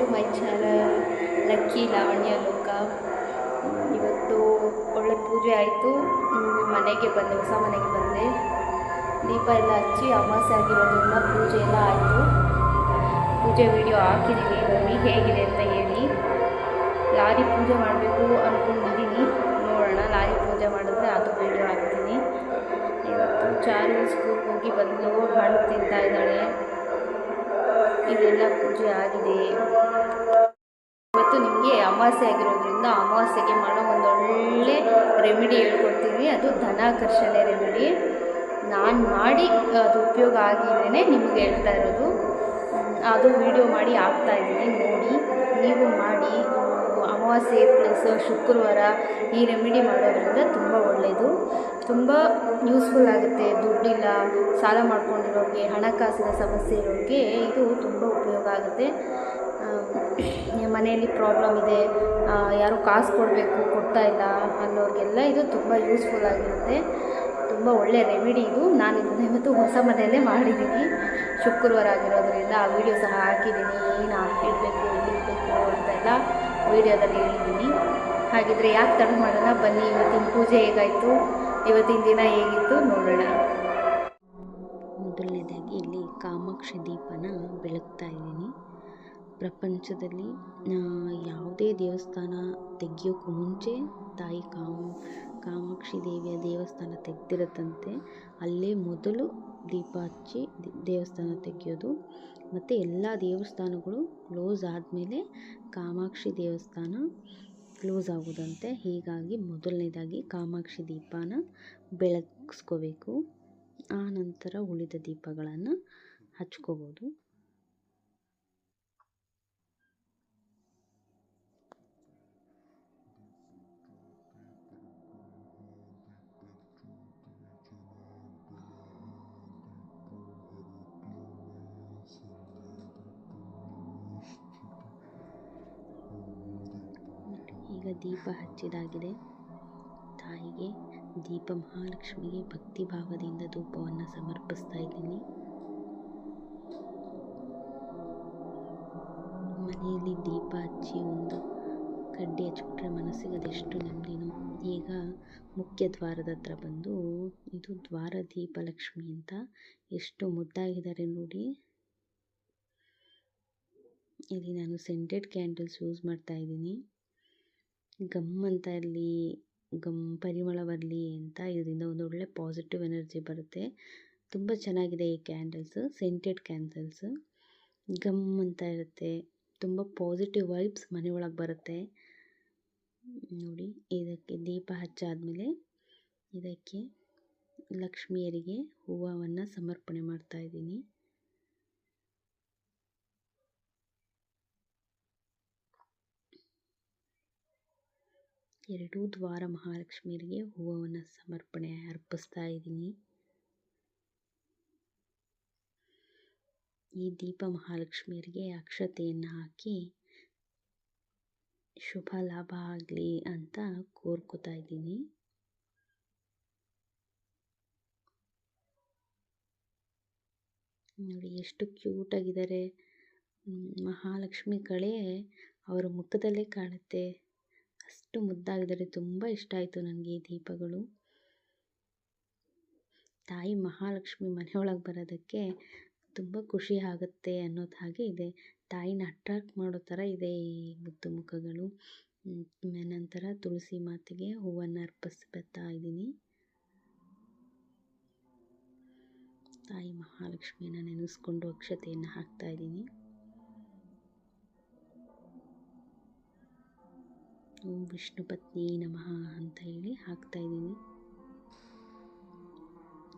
To my channel lucky Lavanya Loka. ಇವತ್ತು ಒಳ್ಳೆ ಪೂಜೆ ಆಯಿತು. ಮನೆಗೆ ಬಂದೆ, ಹೊಸ ಮನೆಗೆ ಬಂದೆ. ದೀಪ ಎಲ್ಲ ಹಚ್ಚಿ ಅಮಾಸೆ ಆಗಿರೋದ್ರಿಂದ ಪೂಜೆ ಎಲ್ಲ ಆಯಿತು. ಪೂಜೆ ವಿಡಿಯೋ ಹಾಕಿದ್ದೀನಿ ನೋಡಿ ಹೇಗಿದೆ ಅಂತ ಹೇಳಿ. ಲಾರಿ ಪೂಜೆ ಮಾಡಬೇಕು ಅಂದ್ಕೊಂಡಿದ್ದೀನಿ ನೋಡೋಣ, ಲಾರಿ ಪೂಜೆ ಮಾಡಿದ್ರೆ ಅದು ವಿಡಿಯೋ ಹಾಕ್ತೀನಿ. ಇವತ್ತು ಚಾರು ಸ್ಕೂಲ್ಗೆ ಹೋಗಿ ಬಂದು ಹಣ್ಣು ತಿಂತಾ ಇದ್ದಾಳೆ. ಇದೆಲ್ಲ ಪೂಜೆ ಆಗಿದೆ. ಇವತ್ತು ನಿಮಗೆ ಅಮಾವಾಸ್ಯೆ ಆಗಿರೋದ್ರಿಂದ ಅಮಾವಾಸ್ಯೆಗೆ ಮಾಡೋ ಒಂದು ಒಳ್ಳೆ ರೆಮಿಡಿ ಹೇಳ್ಕೊಡ್ತೀನಿ. ಅದು ಧನಾಕರ್ಷಣೆ ರೆಮಿಡಿ ನಾನು ಮಾಡಿ ಅದು ಉಪಯೋಗ ಆಗಿದ್ದೇನೆ ನಿಮಗೆ ಹೇಳ್ತಾ ಇರೋದು. ಅದು ವಿಡಿಯೋ ಮಾಡಿ ಹಾಕ್ತಾ ಇದ್ದೀನಿ. ನೋಡಿ, ನೀವು ಮಾಡಿ. ಅಮಾವಾಸ್ಯೆ ಪ್ಲಸ್ ಶುಕ್ರವಾರ ಈ ರೆಮಿಡಿ ಮಾಡೋದ್ರಿಂದ ತುಂಬ ಒಳ್ಳೆಯದು ತುಂಬ ಯೂಸ್ಫುಲ್ ಆಗುತ್ತೆ. ದುಡ್ಡಿಲ್ಲ, ಸಾಲ ಮಾಡ್ಕೊಂಡಿರೋರಿಗೆ, ಹಣಕಾಸಿನ ಸಮಸ್ಯೆ ಇರೋರಿಗೆ ಇದು ತುಂಬ ಉಪಯೋಗ ಆಗುತ್ತೆ. ಮನೆಯಲ್ಲಿ ಪ್ರಾಬ್ಲಮ್ ಇದೆ. ಯಾರು ಕಾಸು ಕೊಡಬೇಕು, ಕೊಡ್ತಾ ಇಲ್ಲ ಅನ್ನೋರಿಗೆಲ್ಲ ಇದು ತುಂಬ ಯೂಸ್ಫುಲ್ ಆಗಿರುತ್ತೆ. ತುಂಬ ಒಳ್ಳೆಯ ರೆಮಿಡಿ ಇದು. ನಾನು ಇದನ್ನು ಇವತ್ತು ಹೊಸ ಮನೆಯಲ್ಲೇ ಮಾಡಿದ್ದೀನಿ. ಶುಕ್ರವಾರ ಆಗಿರೋದ್ರಿಂದ ಆ ವಿಡಿಯೋ ಸಹ ಹಾಕಿದ್ದೀನಿ. ಏನು ಹಾಕಿಡಬೇಕು ಇಡಬೇಕು ಅಂತೆಲ್ಲ. ವಿಡಿಯೋದಲ್ಲಿ ಹೇಳಿದ್ದೀನಿ. ಹಾಗಿದ್ರೆ ಯಾಕೆ ತಡ ಮಾಡೋಣ? ಬನ್ನಿ, ಇವತ್ತಿನ ಪೂಜೆ ಹೇಗಾಯಿತು? ಇವತ್ತಿನ ದಿನ ಹೇಗಿತ್ತು ನೋಡೋಣ. ಮೊದಲನೇದಾಗಿ ಇಲ್ಲಿ ಕಾಮಾಕ್ಷಿ ದೀಪನ ಬೆಳಗ್ತಾ ಇದ್ದೀನಿ. ಪ್ರಪಂಚದಲ್ಲಿ ಯಾವುದೇ ದೇವಸ್ಥಾನ ತೆಗಿಯೋಕ್ಕೂ ಮುಂಚೆ ತಾಯಿ ಕಾಮ, ಕಾಮಾಕ್ಷಿ ದೇವಿಯ ದೇವಸ್ಥಾನ ತೆಗೆದಿರುತ್ತಂತೆ. ಅಲ್ಲೇ ಮೊದಲು ದೀಪ ಹಚ್ಚಿ ದೇವಸ್ಥಾನ ತೆಗೆಯೋದು. ಮತ್ತು ಎಲ್ಲ ದೇವಸ್ಥಾನಗಳು ಕ್ಲೋಸ್ ಆದಮೇಲೆ ಕಾಮಾಕ್ಷಿ ದೇವಸ್ಥಾನ ಕ್ಲೋಸ್ ಆಗೋದಂತೆ. ಹೀಗಾಗಿ ಮೊದಲನೇದಾಗಿ ಕಾಮಾಕ್ಷಿ ದೀಪನ ಬೆಳಗಿಸ್ಕೋಬೇಕು. ಆ ನಂತರ ಉಳಿದ ದೀಪಗಳನ್ನು ಹಚ್ಕೋಬೋದು. ದೀಪ ಹಚ್ಚಿದಾಗಿದೆ ತಾಯಿಗೆ ದೀಪ ಮಹಾಲಕ್ಷ್ಮಿಗೆ ಭಕ್ತಿ ಭಾವದಿಂದ ಧೂಪವನ್ನು ಸಮರ್ಪಿಸ್ತಾ ಇದ್ದೀನಿ. ಮನೆಯಲ್ಲಿ ದೀಪ ಹಚ್ಚಿ ಒಂದು ಕಡ್ಡಿ ಹಚ್ಬಿಟ್ರೆ ಮನಸ್ಸಿಗೆ ಅದೆಷ್ಟು ನೆಮ್ಮದಿನೋ. ಈಗ ಮುಖ್ಯ ದ್ವಾರದ ಹತ್ರ ಬಂದು ಇದು ದ್ವಾರ ದೀಪ ಲಕ್ಷ್ಮಿ ಅಂತ ಎಷ್ಟು ಮುದ್ದಾಗಿದ್ದಾರೆ ನೋಡಿ. ಇಲ್ಲಿ ನಾನು ಸೆಂಟೆಡ್ ಕ್ಯಾಂಡಲ್ಸ್ ಯೂಸ್ ಮಾಡ್ತಾ ಇದ್ದೀನಿ. ಗಮ್ ಅಂತ ಇರಲಿ, ಗಮ್ ಪರಿಮಳ ಬರಲಿ ಅಂತ ಇದರಿಂದ ಒಂದು ಒಳ್ಳೆ ಪಾಸಿಟಿವ್ ಎನರ್ಜಿ ಬರುತ್ತೆ. ತುಂಬ ಚೆನ್ನಾಗಿದೆ ಈ ಕ್ಯಾಂಡಲ್ಸ್ ಸೆಂಟೆಡ್ ಕ್ಯಾಂಡಲ್ಸ್ ಗಮ್ ಅಂತ ಇರುತ್ತೆ. ತುಂಬ ಪಾಸಿಟಿವ್ ವೈಬ್ಸ್ ಮನೆ ಒಳಗೆ ಬರುತ್ತೆ. ನೋಡಿ, ಇದಕ್ಕೆ ದೀಪ ಹಚ್ಚಾದಮೇಲೆ ಇದಕ್ಕೆ ಲಕ್ಷ್ಮಿಯರಿಗೆ ಹೂವನ್ನು ಸಮರ್ಪಣೆ ಮಾಡ್ತಾ ಇದ್ದೀನಿ. ಎರಡೂ ದ್ವಾರ ಮಹಾಲಕ್ಷ್ಮಿಯರಿಗೆ ಹೂವನ್ನು ಸಮರ್ಪಣೆ ಅರ್ಪಿಸ್ತಾ ಇದ್ದೀನಿ. ಈ ದೀಪ ಮಹಾಲಕ್ಷ್ಮಿಯರಿಗೆ ಅಕ್ಷತೆಯನ್ನು ಹಾಕಿ ಶುಭ ಲಾಭ ಆಗಲಿ ಅಂತ ಕೋರ್ಕೋತಾ ಇದ್ದೀನಿ. ನೋಡಿ ಎಷ್ಟು ಕ್ಯೂಟಾಗಿದ್ದಾರೆ ಮಹಾಲಕ್ಷ್ಮಿ ಕಳೆ ಅವರ ಮುಖದಲ್ಲೇ ಕಾಣುತ್ತೆ. ಅಷ್ಟು ಮುದ್ದಾಗಿದ್ದಾರೆ. ತುಂಬ ಇಷ್ಟ ಆಯಿತು ನನಗೆ ಈ ದೀಪಗಳು. ತಾಯಿ ಮಹಾಲಕ್ಷ್ಮಿ ಮನೆಯೊಳಗೆ ಬರೋದಕ್ಕೆ ತುಂಬ ಖುಷಿ ಆಗುತ್ತೆ ಅನ್ನೋದು ಹಾಗೆ ಇದೆ. ತಾಯಿನ ಅಟ್ರಾಕ್ಟ್ ಮಾಡೋ ಥರ ಇದೆ ಈ ಮುದ್ದು ಮುಖಗಳು ನಂತರ ತುಳಸಿ ಮಾತೆಗೆ ಹೂವನ್ನು ಅರ್ಪಿಸ್ತಾ ಇದ್ದೀನಿ. ತಾಯಿ ಮಹಾಲಕ್ಷ್ಮಿಯನ್ನು ನೆನೆಸ್ಕೊಂಡು ಅಕ್ಷತೆಯನ್ನು ಹಾಕ್ತಾ ಇದ್ದೀನಿ. ಓಂ ವಿಷ್ಣು ಪತ್ನಿ ನಮಃ ಅಂತ ಹೇಳಿ ಹಾಕ್ತಾ ಇದ್ದೀನಿ.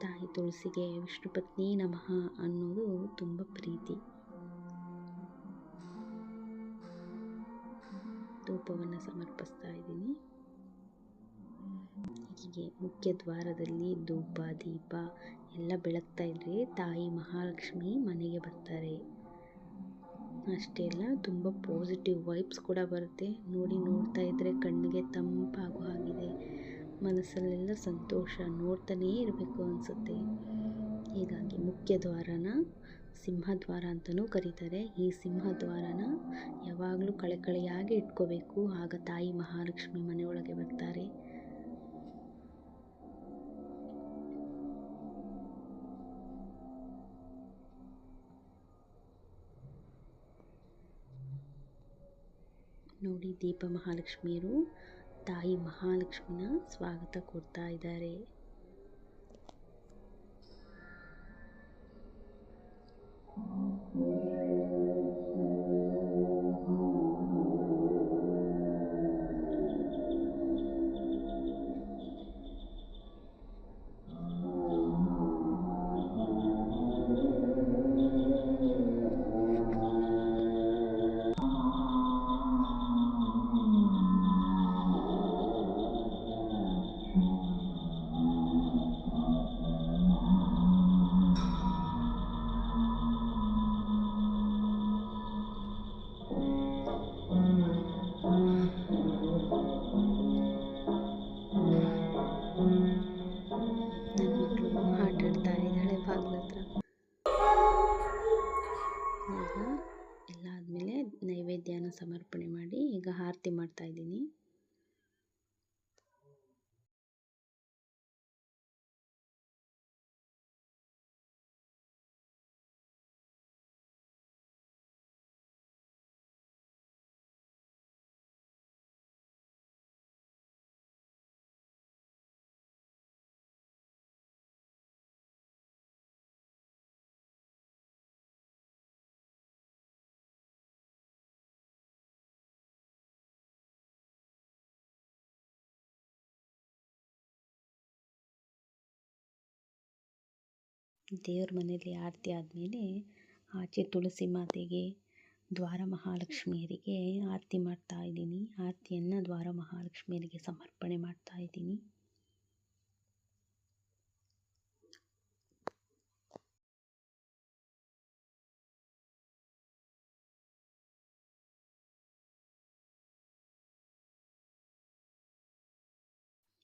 ತಾಯಿ ತುಳಸಿಗೆ ವಿಷ್ಣು ಪತ್ನಿ ನಮಃ ಅನ್ನೋದು ತುಂಬ ಪ್ರೀತಿ. ಧೂಪವನ್ನು ಸಮರ್ಪಿಸ್ತಾ ಇದ್ದೀನಿ. ಹೀಗೆ ಮುಖ್ಯ ದ್ವಾರದಲ್ಲಿ ಧೂಪ, ದೀಪ ಎಲ್ಲ ಬೆಳಗ್ತಾ ಇದ್ರೆ ತಾಯಿ ಮಹಾಲಕ್ಷ್ಮಿ ಮನೆಗೆ ಬರ್ತಾರೆ. ಅಷ್ಟೇ ಅಲ್ಲ, ತುಂಬ ಪಾಸಿಟಿವ್ ವೈಬ್ಸ್ ಕೂಡ ಬರುತ್ತೆ. ನೋಡಿ ನೋಡ್ತಾ ಇದ್ದರೆ ಕಣ್ಣಿಗೆ ತಂಪಾಗೋ ಹಾಗಿದೆ. ಮನಸ್ಸಲ್ಲೆಲ್ಲ ಸಂತೋಷ ನೋಡ್ತಾನೇ ಇರಬೇಕು ಅನಿಸುತ್ತೆ. ಹೀಗಾಗಿ ಮುಖ್ಯ ದ್ವಾರನ ಸಿಂಹದ್ವಾರ ಅಂತಲೂ ಕರೀತಾರೆ. ಈ ಸಿಂಹದ್ವಾರನ ಯಾವಾಗಲೂ ಕಳೆಕಳೆಯಾಗಿ ಇಟ್ಕೋಬೇಕು. ಆಗ ತಾಯಿ ಮಹಾಲಕ್ಷ್ಮಿ ಮನೆಯೊಳಗೆ ಬರ್ತಾರೆ. ನೋಡಿ ದೀಪ ಮಹಾಲಕ್ಷ್ಮಿಯರು ತಾಯಿ ಮಹಾಲಕ್ಷ್ಮಿನ ಸ್ವಾಗತ ಕೊಡ್ತಾ ಇದ್ದಾರೆ. ದೇವ್ರ ಮನೆಯಲ್ಲಿ ಆರತಿ ಆದಮೇಲೆ ಆಚೆ ತುಳಸಿ ಮಾತೆಗೆ ದ್ವಾರ ಮಹಾಲಕ್ಷ್ಮಿಯರಿಗೆ ಆರತಿ ಮಾಡ್ತಾ ಇದ್ದೀನಿ. ಆರತಿಯನ್ನು ದ್ವಾರ ಮಹಾಲಕ್ಷ್ಮಿಯರಿಗೆ ಸಮರ್ಪಣೆ ಮಾಡ್ತಾ ಇದ್ದೀನಿ.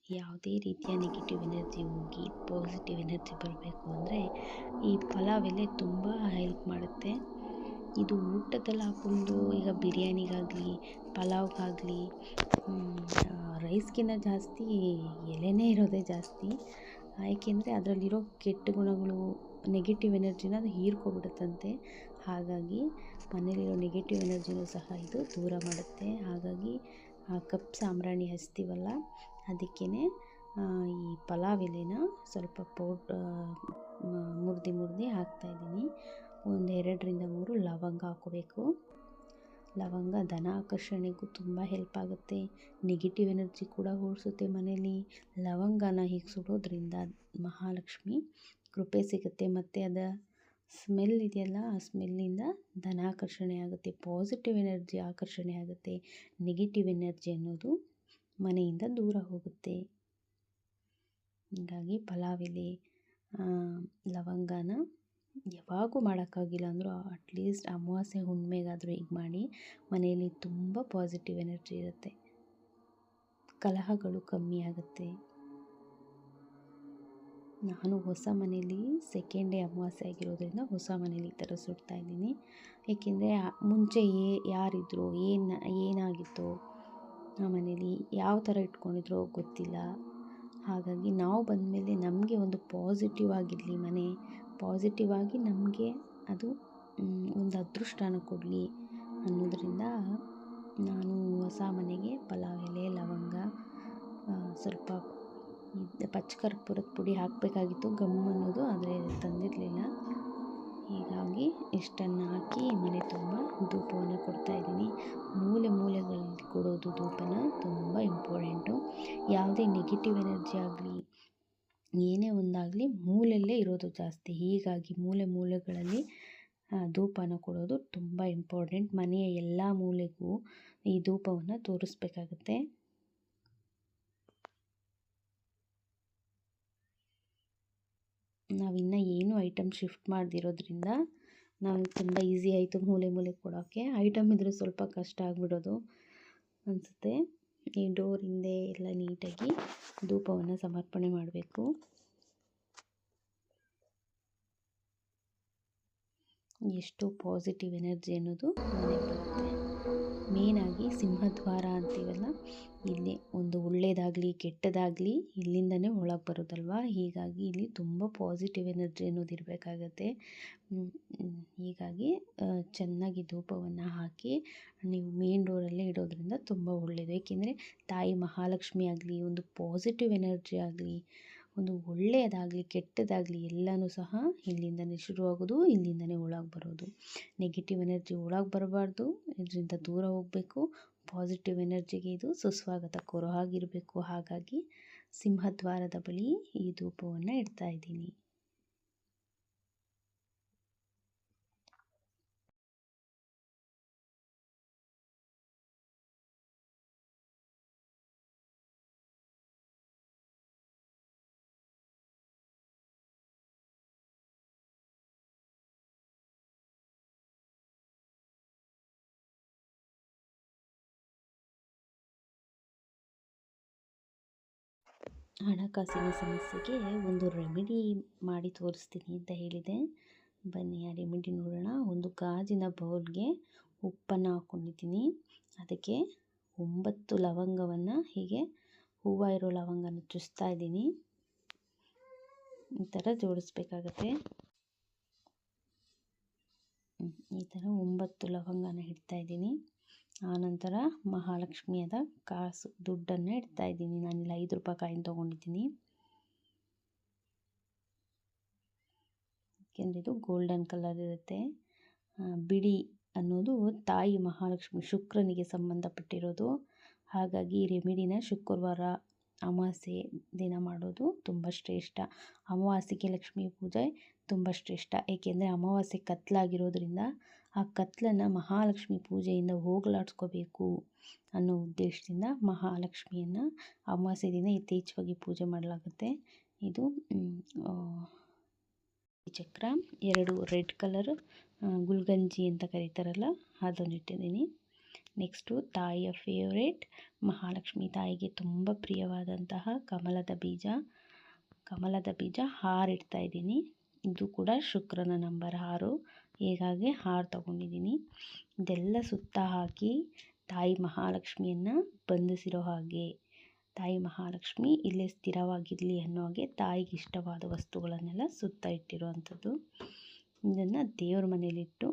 ಯಾವುದೇ ರೀತಿಯ ನೆಗೆಟಿವ್ ಎನರ್ಜಿ ಹೋಗಿ ಪಾಸಿಟಿವ್ ಎನರ್ಜಿ ಬರಬೇಕು ಅಂದರೆ ಈ ಪಲಾವ್ ಎಲೆ ತುಂಬ ಹೆಲ್ಪ್ ಮಾಡುತ್ತೆ. ಇದು ಊಟದಲ್ಲಿ ಹಾಕ್ಕೊಂಡು ಈಗ ಬಿರಿಯಾನಿಗಾಗಲಿ, ಪಲಾವ್ಗಾಗಲಿ ರೈಸ್ಗಿಂತ ಜಾಸ್ತಿ ಎಲೆನೇ ಇರೋದೇ ಜಾಸ್ತಿ. ಏಕೆಂದರೆ ಅದರಲ್ಲಿರೋ ಕೆಟ್ಟ ಗುಣಗಳು ನೆಗೆಟಿವ್ ಎನರ್ಜಿನ ಅದು ಹೀರ್ಕೊಬಿಡುತ್ತಂತೆ. ಹಾಗಾಗಿ ಮನೇಲಿರೋ ನೆಗೆಟಿವ್ ಎನರ್ಜಿನೂ ಸಹ ಇದು ದೂರ ಮಾಡುತ್ತೆ. ಹಾಗಾಗಿ ಆ ಕಪ್ ಸಾಂಬ್ರಾಣಿ ಹಚ್ತೀವಲ್ಲ ಅದಕ್ಕೇ ಈ ಪಲಾವ್ ಎಲೆನ ಸ್ವಲ್ಪ ಪೌಡ್ ಮುರಿದು ಮುರಿದು ಹಾಕ್ತಾಯಿದ್ದೀನಿ ಒಂದು ಎರಡರಿಂದ ಮೂರು ಲವಂಗ ಹಾಕೋಬೇಕು. ಲವಂಗ ಧನ ಆಕರ್ಷಣೆಗೂ ತುಂಬ ಹೆಲ್ಪ್ ಆಗುತ್ತೆ. ನೆಗೆಟಿವ್ ಎನರ್ಜಿ ಕೂಡ ಓಡಿಸುತ್ತೆ ಮನೇಲಿ. ಲವಂಗನ ಹೀಗೆ ಸುಡೋದ್ರಿಂದ ಮಹಾಲಕ್ಷ್ಮಿ ಕೃಪೆ ಸಿಗುತ್ತೆ. ಮತ್ತು ಅದು ಸ್ಮೆಲ್ ಇದೆಯಲ್ಲ, ಆ ಸ್ಮೆಲ್ಲಿಂದ ಧನಾಕರ್ಷಣೆ ಆಗುತ್ತೆ. ಪಾಸಿಟಿವ್ ಎನರ್ಜಿ ಆಕರ್ಷಣೆ ಆಗುತ್ತೆ. ನೆಗೆಟಿವ್ ಎನರ್ಜಿ ಅನ್ನೋದು ಮನೆಯಿಂದ ದೂರ ಹೋಗುತ್ತೆ. ಹೀಗಾಗಿ ಪಲಾವ್ ಎಲೆ ಲವಂಗನ ಯಾವಾಗೂ ಮಾಡೋಕ್ಕಾಗಿಲ್ಲ ಅಂದರೂ ಅಟ್ಲೀಸ್ಟ್ ಅಮಾವಾಸ್ಯೆ ಹುಣ್ಣಿಮೆಗಾದರೂ ಹೀಗೆ ಮಾಡಿ ಮನೆಯಲ್ಲಿ ತುಂಬ ಪಾಸಿಟಿವ್ ಎನರ್ಜಿ ಇರುತ್ತೆ. ಕಲಹಗಳು ಕಮ್ಮಿ ಆಗುತ್ತೆ. ನಾನು ಹೊಸ ಮನೇಲಿ ಸೆಕೆಂಡ್ ಡೇ ಅಮಾವಾಸ್ಯೆ ಆಗಿರೋದ್ರಿಂದ ಹೊಸ ಮನೇಲಿ ಈ ಥರ ಸುಡ್ತಾ ಇದ್ದೀನಿ. ಏಕೆಂದರೆ ಮುಂಚೆ ಏ, ಯಾರಿದ್ರು ಏನು, ಏನಾಗಿತ್ತು ಆ ಮನೇಲಿ ಯಾವ ಥರ ಇಟ್ಕೊಂಡಿದ್ರೋ ಗೊತ್ತಿಲ್ಲ. ಹಾಗಾಗಿ ನಾವು ಬಂದಮೇಲೆ ನಮಗೆ ಒಂದು ಪಾಸಿಟಿವ್ ಆಗಿರಲಿ ಮನೆ ಪಾಸಿಟಿವ್ ಆಗಿ ನಮಗೆ ಅದು ಒಂದು ಅದೃಷ್ಟನ ಕೊಡಲಿ ಅನ್ನೋದರಿಂದ ನಾನು ಹೊಸ ಮನೆಗೆ ಪಲಾವ್ ಎಲೆ, ಲವಂಗ ಸ್ವಲ್ಪ ಪಚ್ಚಕರ್ಪೂರದ ಪುಡಿ ಹಾಕಬೇಕಾಗಿತ್ತು, ಗಮ್ ಅನ್ನೋದು ಆದರೆ ತಂದಿರಲಿಲ್ಲ. ಹೀಗಾಗಿ ಇಷ್ಟನ್ನು ಹಾಕಿ ಮನೆ ತುಂಬ ಧೂಪವನ್ನು ಕೊಡ್ತಾಯಿದ್ದೀನಿ ಮೂಲೆ ಮೂಲೆಗಳಲ್ಲಿ ಕೊಡೋದು ಧೂಪನ ತುಂಬ ಇಂಪಾರ್ಟೆಂಟು. ಯಾವುದೇ ನೆಗೆಟಿವ್ ಎನರ್ಜಿ ಆಗಲಿ, ಏನೇ ಒಂದಾಗಲಿ ಮೂಲೆಯಲ್ಲೇ ಇರೋದು ಜಾಸ್ತಿ. ಹೀಗಾಗಿ ಮೂಲೆ ಮೂಲೆಗಳಲ್ಲಿ ಧೂಪನ ಕೊಡೋದು ತುಂಬ ಇಂಪಾರ್ಟೆಂಟ್. ಮನೆಯ ಎಲ್ಲ ಮೂಲೆಗೂ ಈ ಧೂಪವನ್ನು ತೋರಿಸ್ಬೇಕಾಗತ್ತೆ. ನಾವಿನ್ನೂ ಏನು ಐಟಮ್ ಶಿಫ್ಟ್ ಮಾಡದಿರೋದ್ರಿಂದ ನಮಗೆ ತುಂಬ ಈಸಿ ಆಯಿತು ಮೂಲೆ ಮೂಲೆ ಕೊಡೋಕ್ಕೆ. ಐಟಮ್ ಇದ್ದರೆ ಸ್ವಲ್ಪ ಕಷ್ಟ ಆಗಿಬಿಡೋದು ಅನಿಸುತ್ತೆ. ಈ ಡೋರ್ ಹಿಂದೆ ಎಲ್ಲ ನೀಟಾಗಿ ಧೂಪವನ್ನು ಸಮರ್ಪಣೆ ಮಾಡಬೇಕು. ಎಷ್ಟು ಪಾಸಿಟಿವ್ ಎನರ್ಜಿ ಅನ್ನೋದು ಮನೆಗೆ ಬರುತ್ತೆ. ಮೇನಾಗಿ ಸಿಂಹದ್ವಾರ ಅಂತೀವಲ್ಲ? ಇಲ್ಲಿ ಒಂದು ಒಳ್ಳೆಯದಾಗಲಿ ಕೆಟ್ಟದಾಗಲಿ ಇಲ್ಲಿಂದನೇ ಒಳಗೆ ಬರೋದಲ್ವ ಹೀಗಾಗಿ ಇಲ್ಲಿ ತುಂಬ ಪಾಸಿಟಿವ್ ಎನರ್ಜಿ ಅನ್ನೋದು ಇರಬೇಕಾಗತ್ತೆ. ಹೀಗಾಗಿ ಚೆನ್ನಾಗಿ ಧೂಪವನ್ನು ಹಾಕಿ ನೀವು ಮೇನ್ ಡೋರಲ್ಲೇ ಇಡೋದ್ರಿಂದ ತುಂಬ ಒಳ್ಳೆಯದು ಏಕೆಂದರೆ ತಾಯಿ ಮಹಾಲಕ್ಷ್ಮಿ ಆಗಲಿ, ಒಂದು ಪಾಸಿಟಿವ್ ಎನರ್ಜಿ ಆಗಲಿ ಒಂದು ಒಳ್ಳೆಯದಾಗಲಿ, ಕೆಟ್ಟದಾಗಲಿ ಎಲ್ಲನೂ ಸಹ ಇಲ್ಲಿಂದನೇ ಶುರುವಾಗೋದು, ಇಲ್ಲಿಂದನೇ ಒಳಗೆ ಬರೋದು. ನೆಗೆಟಿವ್ ಎನರ್ಜಿ ಒಳಗೆ ಬರಬಾರ್ದು, ಇದರಿಂದ ದೂರ ಹೋಗಬೇಕು. ಪಾಸಿಟಿವ್ ಎನರ್ಜಿಗೆ ಇದು ಸುಸ್ವಾಗತ ಕೋರೋ ಹಾಗಿರಬೇಕು. ಹಾಗಾಗಿ ಸಿಂಹದ್ವಾರದ ಬಳಿ ಈ ಧೂಪವನ್ನು ಇಡ್ತಾ ಇದ್ದೀನಿ. ಹಣಕಾಸಿನ ಸಮಸ್ಯೆಗೆ ಒಂದು ರೆಮಿಡಿ ಮಾಡಿ ತೋರಿಸ್ತೀನಿ ಅಂತ ಹೇಳಿದೆ. ಬನ್ನಿ ಆ ರೆಮಿಡಿ ನೋಡೋಣ. ಒಂದು ಗಾಜಿನ ಬೌಲ್ಗೆ ಉಪ್ಪನ್ನು ಹಾಕ್ಕೊಂಡಿದ್ದೀನಿ ಅದಕ್ಕೆ ಒಂಬತ್ತು ಲವಂಗವನ್ನು, ಹೀಗೆ ಹೂವು ಇರೋ ಲವಂಗನ ಚುಚ್ತಾ ಇದ್ದೀನಿ. ಈ ಥರ ಜೋಡಿಸ್ಬೇಕಾಗತ್ತೆ. ಈ ಥರ ಒಂಬತ್ತು ಲವಂಗನ ಇಡ್ತಾ ಇದ್ದೀನಿ. ಆನಂತರ ಮಹಾಲಕ್ಷ್ಮಿಯದ ಕಾಸು ದುಡ್ಡನ್ನು ಇಡ್ತಾ ಇದ್ದೀನಿ. ನಾನಿಲ್ಲಿ ಐದು ರೂಪಾಯಿ ಕಾಯಿನ್ ತೊಗೊಂಡಿದ್ದೀನಿ. ಯಾಕೆಂದರೆ ಇದು ಗೋಲ್ಡನ್ ಕಲರ್ ಇರುತ್ತೆ. ಬಿಡಿ ಅನ್ನೋದು ತಾಯಿ ಮಹಾಲಕ್ಷ್ಮಿ ಶುಕ್ರನಿಗೆ ಸಂಬಂಧಪಟ್ಟಿರೋದು. ಹಾಗಾಗಿ ರೆಮಿಡಿನ ಶುಕ್ರವಾರ ಅಮಾವಾಸ್ಯೆ ದಿನ ಮಾಡೋದು ತುಂಬ ಶ್ರೇಷ್ಠ. ಅಮಾವಾಸ್ಯೆಗೆ ಲಕ್ಷ್ಮೀ ಪೂಜೆ ತುಂಬ ಶ್ರೇಷ್ಠ. ಏಕೆಂದರೆ ಅಮಾವಾಸ್ಯೆ ಕತ್ಲಾಗಿರೋದ್ರಿಂದ ಆ ಕತ್ಲನ್ನು ಮಹಾಲಕ್ಷ್ಮಿ ಪೂಜೆಯಿಂದ ಹೋಗಲಾಡಿಸ್ಕೋಬೇಕು ಅನ್ನೋ ಉದ್ದೇಶದಿಂದ ಮಹಾಲಕ್ಷ್ಮಿಯನ್ನು ಅಮಾವಾಸ್ಯೆ ದಿನ ಯಥೇಚ್ಛವಾಗಿ ಪೂಜೆ ಮಾಡಲಾಗುತ್ತೆ. ಇದು ಚಕ್ರ ಎರಡು ರೆಡ್ ಕಲರ್ ಗುಲ್ಗಂಜಿ ಅಂತ ಕರೀತಾರಲ್ಲ ಅದನ್ನು ಇಟ್ಟಿದ್ದೀನಿ. ನೆಕ್ಸ್ಟು ತಾಯಿಯ ಫೇವ್ರೇಟ್ ಮಹಾಲಕ್ಷ್ಮಿ ತಾಯಿಗೆ ತುಂಬ ಪ್ರಿಯವಾದಂತಹ ಕಮಲದ ಬೀಜ. ಕಮಲದ ಬೀಜ ಹಾರಿಡ್ತಾ ಇದ್ದೀನಿ. ಇದು ಕೂಡ ಶುಕ್ರನ ನಂಬರ್ ಆರು. ಹೀಗಾಗಿ ಹಾರ ತಗೊಂಡಿದ್ದೀನಿ. ಇದೆಲ್ಲ ಸುತ್ತ ಹಾಕಿ ತಾಯಿ ಮಹಾಲಕ್ಷ್ಮಿಯನ್ನು ಬಂಧಿಸಿರೋ ಹಾಗೆ. ತಾಯಿ ಮಹಾಲಕ್ಷ್ಮಿ ಇಲ್ಲೇ ಸ್ಥಿರವಾಗಿರಲಿ ಅನ್ನೋ ಹಾಗೆ ತಾಯಿಗೆ ಇಷ್ಟವಾದ ವಸ್ತುಗಳನ್ನೆಲ್ಲ ಸುತ್ತ ಇಟ್ಟಿರುವಂಥದ್ದು. ಇದನ್ನು ದೇವ್ರ ಮನೇಲಿಟ್ಟು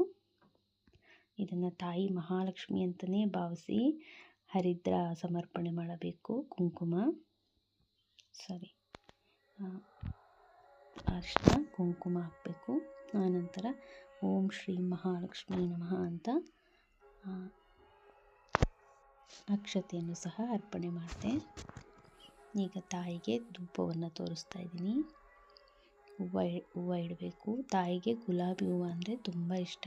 ಇದನ್ನು ತಾಯಿ ಮಹಾಲಕ್ಷ್ಮಿ ಅಂತಲೇ ಭಾವಿಸಿ ಹರಿದ್ರ ಸಮರ್ಪಣೆ ಮಾಡಬೇಕು, ಕುಂಕುಮ. ಸರಿ. ಅರಿಶಿನ ಕುಂಕುಮ ಹಾಕಬೇಕು. ಆನಂತರ ಓಂ ಶ್ರೀ ಮಹಾಲಕ್ಷ್ಮೀ ನಮಃ ಅಂತ ಅಕ್ಷತೆಯನ್ನು ಸಹ ಅರ್ಪಣೆ ಮಾಡಿದೆ. ಈಗ ತಾಯಿಗೆ ಧೂಪವನ್ನು ತೋರಿಸ್ತಾ ಇದ್ದೀನಿ. ಹೂವು ಹೂವು ಇಡಬೇಕು. ತಾಯಿಗೆ ಗುಲಾಬಿ ಹೂವು ಅಂದರೆ ತುಂಬ ಇಷ್ಟ.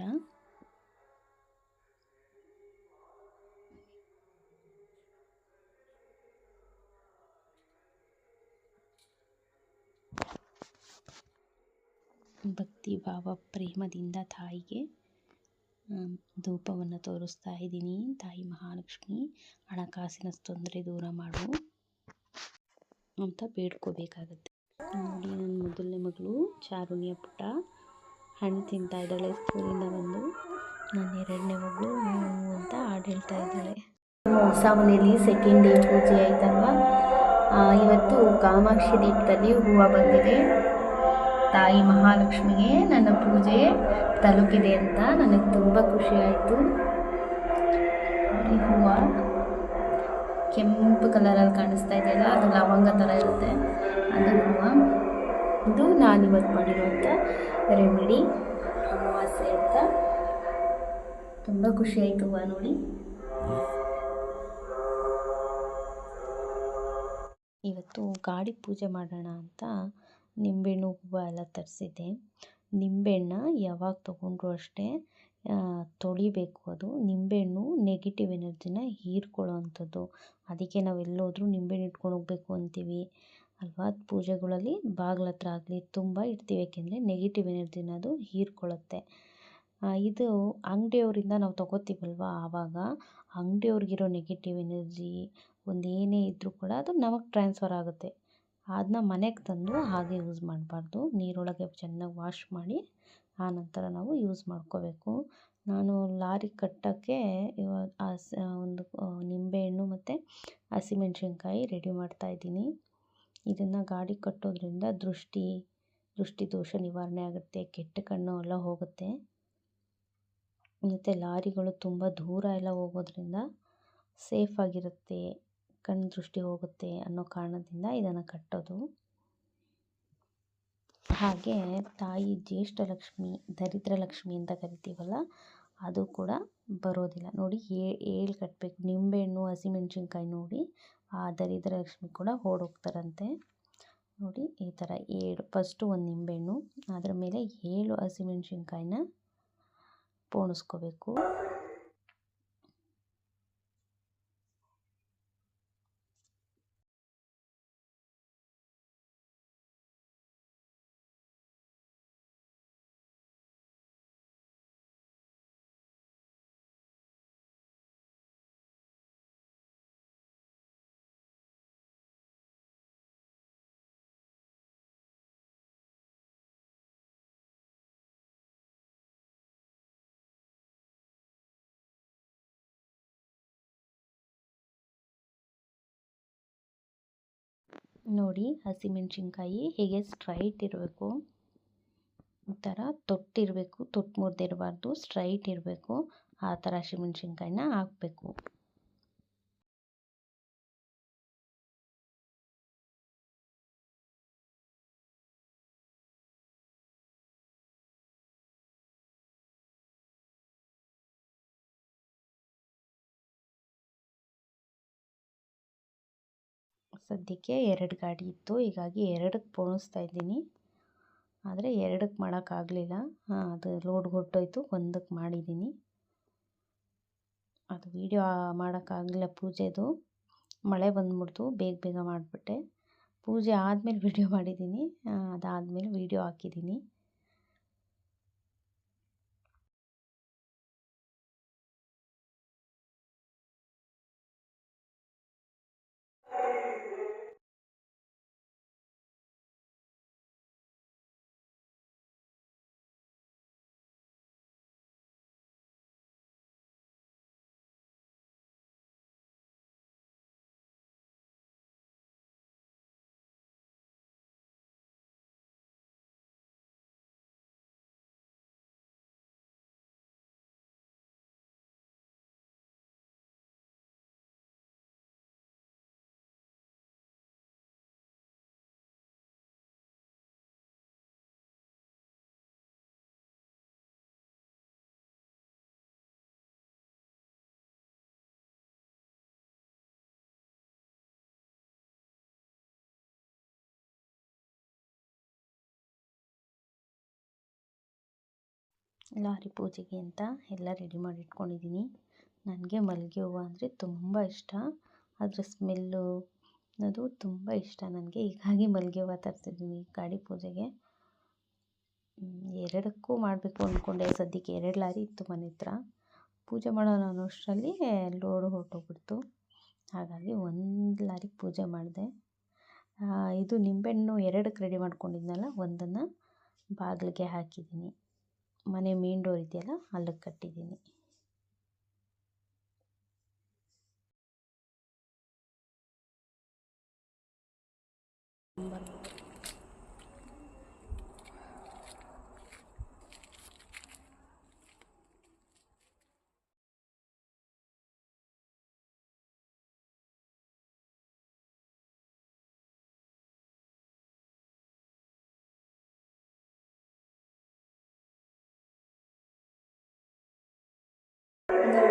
ಭಕ್ತಿ ಭಾವ ಪ್ರೇಮದಿಂದ ತಾಯಿಗೆ ಧೂಪವನ್ನು ತೋರಿಸ್ತಾ ಇದ್ದೀನಿ. ತಾಯಿ ಮಹಾಲಕ್ಷ್ಮಿ, ಹಣಕಾಸಿನ ತೊಂದರೆ ದೂರ ಮಾಡು ಅಂತ ಬೇಡ್ಕೋಬೇಕಾಗತ್ತೆ. ನೋಡಿ ನನ್ನ ಮೊದಲನೇ ಮಗಳು, ಚಾರುಣಿಯ ಪುಟ್ಟ ಹಣ್ಣು ತಿಂತಾ ಇದ್ದಾಳೆ, ಸ್ಕೂಲಿಂದ ಬಂದು. ನನ್ನ ಎರಡನೇ ಮಗಳು ಅಂತ ಹಾಡು ಹೇಳ್ತಾ ಇದ್ದಾಳೆ. ಮನೆಯಲ್ಲಿ ಸೆಕೆಂಡ್ ಡೇ ಪೂಜೆ ಆಯ್ತಲ್ವಾ? ಇವತ್ತು ಕಾಮಾಕ್ಷಿ ದೀಪದಲ್ಲಿ ಹೂವು ಬಂದಿದೆ. ತಾಯಿ ಮಹಾಲಕ್ಷ್ಮಿಗೆ ನನ್ನ ಪೂಜೆ ತಲುಪಿದೆ ಅಂತ ನನಗೆ ತುಂಬ ಖುಷಿ ಆಯಿತು ಈ ಹೂವು ಕೆಂಪು ಕಲರಲ್ಲಿ ಕಾಣಿಸ್ತಾ ಇದೆಯಲ್ಲ, ಅದು ಲವಂಗ ಥರ ಇರುತ್ತೆ. ಅದು ಹೂವ. ಇದು ನಾನು ಇವತ್ತು ಮಾಡಿರುವಂಥ ರೆಮಿಡಿ ಅಮಾವಾಸ್ಯೆ ಅಂತ. ತುಂಬ ಖುಷಿ ಆಯಿತು ಹೂವು ನೋಡಿ. ಇವತ್ತು ಗಾಡಿ ಪೂಜೆ ಮಾಡೋಣ ಅಂತ ನಿಂಬೆಹಣ್ಣು ಹೂವು ಎಲ್ಲ ತರಿಸಿದ್ದೆ. ನಿಂಬೆಹಣ್ಣ ಯಾವಾಗ ತೊಗೊಂಡ್ರೂ ಅಷ್ಟೇ ತೊಳಿಬೇಕು ಅದು. ನಿಂಬೆಹಣ್ಣು ನೆಗೆಟಿವ್ ಎನರ್ಜಿನ ಹೀರಿಕೊಳ್ಳೋ ಅಂಥದ್ದು. ಅದಕ್ಕೆ ನಾವು ಎಲ್ಲೋದ್ರೂ ನಿಂಬೆಹಣ್ಣು ಇಟ್ಕೊಂಡು ಹೋಗ್ಬೇಕು ಅಂತೀವಿ. ಅಲ್ವಾ? ಪೂಜೆಗಳಲ್ಲಿ ಬಾಗಿಲ ಹತ್ರ ಆಗಲಿ ತುಂಬ ಇಡ್ತೀವಿ. ಏಕೆಂದರೆ ನೆಗೆಟಿವ್ ಎನರ್ಜಿನ ಅದು ಹೀರ್ಕೊಳ್ಳುತ್ತೆ. ಇದು ಅಂಗಡಿಯವರಿಂದ ನಾವು ತೊಗೋತೀವಲ್ವ ಆವಾಗ? ಅಂಗಡಿಯವ್ರಿಗಿರೋ ನೆಗೆಟಿವ್ ಎನರ್ಜಿ ಒಂದು ಏನೇ ಇದ್ದರೂ ಕೂಡ ಅದು ನಮಗೆ ಟ್ರಾನ್ಸ್ಫರ್ ಆಗುತ್ತೆ. ಅದನ್ನ ಮನೆಗೆ ತಂದು ಹಾಗೆ ಯೂಸ್ ಮಾಡಬಾರ್ದು. ನೀರೊಳಗೆ ಚೆನ್ನಾಗಿ ವಾಶ್ ಮಾಡಿ ಆ ನಂತರ ನಾವು ಯೂಸ್ ಮಾಡ್ಕೋಬೇಕು. ನಾನು ಲಾರಿ ಕಟ್ಟೋಕ್ಕೆ ಇವಾಗ ಒಂದು ನಿಂಬೆಹಣ್ಣು ಮತ್ತು ಹಸಿಮೆಣ್ಸಿನ್ಕಾಯಿ ರೆಡಿ ಮಾಡ್ತಾ ಇದ್ದೀನಿ. ಇದನ್ನು ಗಾಡಿ ಕಟ್ಟೋದ್ರಿಂದ ದೃಷ್ಟಿ ದೃಷ್ಟಿ ದೋಷ ನಿವಾರಣೆ ಆಗುತ್ತೆ, ಕೆಟ್ಟ ಕಣ್ಣು ಎಲ್ಲ ಹೋಗುತ್ತೆ. ಮತ್ತು ಲಾರಿಗಳು ತುಂಬ ದೂರ ಎಲ್ಲ ಹೋಗೋದ್ರಿಂದ ಸೇಫಾಗಿರುತ್ತೆ ಕಣ್ಣು ದೃಷ್ಟಿ ಹೋಗುತ್ತೆ ಅನ್ನೋ ಕಾರಣದಿಂದ ಇದನ್ನು ಕಟ್ಟೋದು. ಹಾಗೆ ತಾಯಿ ಜ್ಯೇಷ್ಠ ಲಕ್ಷ್ಮಿ, ದರಿದ್ರ ಲಕ್ಷ್ಮಿ ಅಂತ ಕರಿತೀವಲ್ಲ, ಅದು ಕೂಡ ಬರೋದಿಲ್ಲ. ನೋಡಿ ಏಳು ಕಟ್ಟಬೇಕು ನಿಂಬೆಹಣ್ಣು, ಹಸಿಮೆಣ್ಸಿನ್ಕಾಯಿ ನೋಡಿ, ಆ ದರಿದ್ರ ಲಕ್ಷ್ಮಿ ಕೂಡ ಓಡೋಗ್ತಾರಂತೆ. ನೋಡಿ, ಈ ಥರ ಏಳು ಫಸ್ಟು ಒಂದು ನಿಂಬೆಹಣ್ಣು, ಅದರ ಮೇಲೆ ಏಳು ಹಸಿಮೆಣ್ಸಿನ್ಕಾಯಿನ ಪೋಣಿಸ್ಕೋಬೇಕು. ನೋಡಿ ಹಸಿಮೆಣ್ಸಿನ್ಕಾಯಿ ಹೇಗೆ ಸ್ಟ್ರೈಟ್ ಇರಬೇಕು. ಈ ಥರ ತೊಟ್ಟಿರಬೇಕು, ತೊಟ್ಟು ಮುರಿದಿರಬಾರ್ದು ಸ್ಟ್ರೈಟ್ ಇರಬೇಕು. ಆ ಥರ ಹಸಿಮೆಣ್ಸಿನ್ಕಾಯಿನ ಹಾಕಬೇಕು. ಸದ್ಯಕ್ಕೆ ಎರಡು ಗಾಡಿ ಇತ್ತು. ಹೀಗಾಗಿ ಎರಡಕ್ಕೆ ಪೋಣಿಸ್ತಾ ಇದ್ದೀನಿ. ಆದರೆ ಎರಡಕ್ಕೆ ಮಾಡೋಕ್ಕಾಗಲಿಲ್ಲ ಅದು ಲೋಡ್ ಹೊರಟೋಯ್ತು. ಒಂದಕ್ಕೆ ಮಾಡಿದ್ದೀನಿ. ಅದು ವೀಡಿಯೋ ಮಾಡೋಕ್ಕಾಗಲಿಲ್ಲ ಪೂಜೆದು. ಮಳೆ ಬಂದ್ಬಿಡ್ತು. ಬೇಗ ಬೇಗ ಮಾಡಿಬಿಟ್ಟೆ. ಪೂಜೆ ಆದಮೇಲೆ ವೀಡಿಯೋ ಮಾಡಿದ್ದೀನಿ. ಅದಾದಮೇಲೆ ವೀಡಿಯೋ ಹಾಕಿದ್ದೀನಿ. ಲಾರಿ ಪೂಜೆಗೆ ಅಂತ ಎಲ್ಲ ರೆಡಿ ಮಾಡಿ ಇಟ್ಕೊಂಡಿದ್ದೀನಿ. ನನಗೆ ಮಲ್ಲಿಗೆ ಹೂವು ಅಂದರೆ ತುಂಬ ಇಷ್ಟ. ಅದರ ಸ್ಮೆಲ್ಲು ಅದು ತುಂಬ ಇಷ್ಟ ನನಗೆ. ಹೀಗಾಗಿ ಮಲ್ಲಿಗೆ ಹೂವು ತರ್ತಿದ್ದೀನಿ ಗಾಡಿ ಪೂಜೆಗೆ. ಎರಡಕ್ಕೂ ಮಾಡಬೇಕು ಅಂದ್ಕೊಂಡೆ ಸದ್ಯಕ್ಕೆ ಎರಡು ಲಾರಿ ಇತ್ತು ಮನೆ ಹತ್ರ. ಪೂಜೆ ಮಾಡೋಣ ಅನ್ನೋಷ್ಟರಲ್ಲಿ ಲೋಡು ಹೊರಟೋಗ್ಬಿಡ್ತು. ಹಾಗಾಗಿ ಒಂದು ಲಾರಿ ಪೂಜೆ ಮಾಡಿದೆ. ಇದು ನಿಂಬೆಹಣ್ಣು ಎರಡಕ್ಕೆ ರೆಡಿ ಮಾಡ್ಕೊಂಡಿದ್ನಲ್ಲ, ಒಂದನ್ನು ಬಾಗಿಲಿಗೆ ಹಾಕಿದ್ದೀನಿ. ಮನೆ ಮೇನ್ ಡೋರ್ ಇದೆಯಲ್ಲ ಅಲ್ಲಿಗೆ ಕಟ್ಟಿದ್ದೀನಿ.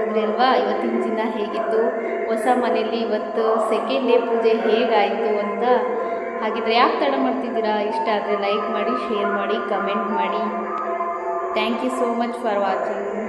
ನೋಡಿದ್ರಿ ಅಲ್ವಾ ಇವತ್ತಿನ ದಿನ ಹೇಗಿತ್ತು? ಹೊಸ ಮನೆಯಲ್ಲಿ ಇವತ್ತು ಸೆಕೆಂಡ್ ಡೇ ಪೂಜೆ ಹೇಗಾಯಿತು ಅಂತ? ಹಾಗಿದ್ರೆ ಯಾಕೆ ತಡ ಮಾಡ್ತಿದ್ದೀರಾ? ಇಷ್ಟ ಆದರೆ ಲೈಕ್ ಮಾಡಿ ಶೇರ್ ಮಾಡಿ ಕಮೆಂಟ್ ಮಾಡಿ. Thank you so much for watching